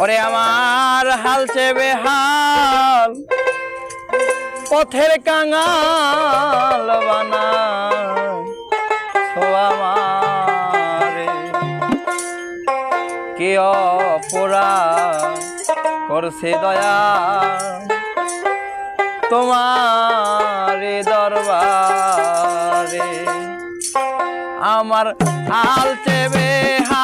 ওরে আমার হাল চেবে হাল পথের কাঙাল বানা আমারে কে অপরা করছে দয়া? তোমার দরবারে আমার হাল চেবে হাল